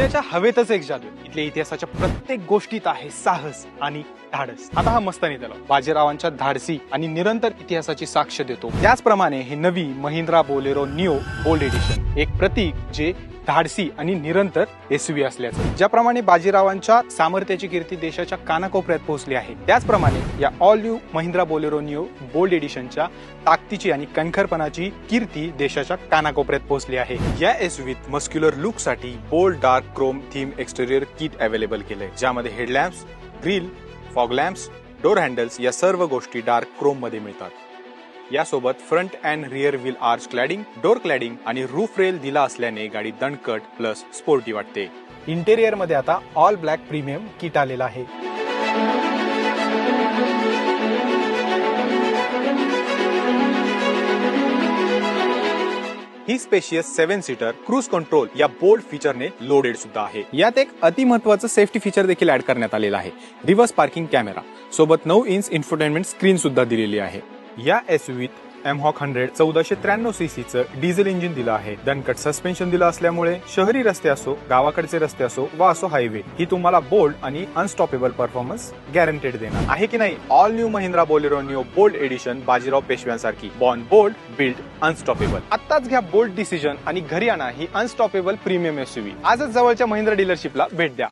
पुण्याच्या हवेतच एक जादू इथल्या इतिहासाच्या प्रत्येक गोष्टीत आहे साहस आणि धाडस. आता हा मस्तानी तलाव बाजीरावांच्या धाडसी आणि निरंतर इतिहासाची साक्ष देतो. त्याचप्रमाणे हे नवी Mahindra Bolero Neo bold edition. एक प्रतीक जे धाडसी आणि निरंतर एसवी असल्याचं. ज्याप्रमाणे बाजीरावांच्या सामर्थ्याची कीर्ती देशाच्या कानाकोपऱ्यात पोहोचली आहे त्याचप्रमाणे या all new Mahindra Bolero new bold एडिशनच्या ताकदीची आणि कणखरपणाची कीर्ती देशाच्या कानाकोपऱ्यात पोहोचली आहे. या एसवीत muscular लुकसाठी bold dark chrome theme exterior kit available केलंय ज्यामध्ये headlamps grille fog lamps door handles या सर्व गोष्टी डार्क क्रोममध्ये मिळतात. यासोबत front and rear wheel arch cladding door cladding आणि रूफ रेल दिला असल्याने गाडी दणकट प्लस स्पोर्टी वाटते. इंटेरियरमध्ये आता ऑल ब्लॅक प्रीमियम किट आलेला आहे. ही spacious seven seater cruise control या बोल्ड फीचरने लोडेड सुद्धा आहे. यात एक अति महत्वाचं सेफ्टी फीचर देखील ऍड करण्यात आलेलं आहे. रिव्हर्स पार्किंग कॅमेरा सोबत नऊ इंच इन्फोटेनमेंट स्क्रीन सुद्धा दिलेली आहे. या एसयूवीत एमहॉक हंड्रेड चौदाशे त्र्याण्णव सीसीचं डिझेल इंजिन दिलं आहे. दणकट सस्पेन्शन दिलं असल्यामुळे शहरी रस्ते असो गावाकडचे रस्ते असो वा असो हायवे ही तुम्हाला बोल्ड आणि अनस्टॉपेबल परफॉर्मन्स गॅरंटेड देणार. आहे की नाही? All new Mahindra Bolero new bold edition Bajirao पेशव्यांसारखी. Born bold build unstoppable आताच घ्या बोल्ड डिसिजन आणि घरी आणा ही अनस्टॉपेबल प्रीमियम एसयूव्ही आजच जवळच्या महिंद्रा डीलरशिपला भेट द्या.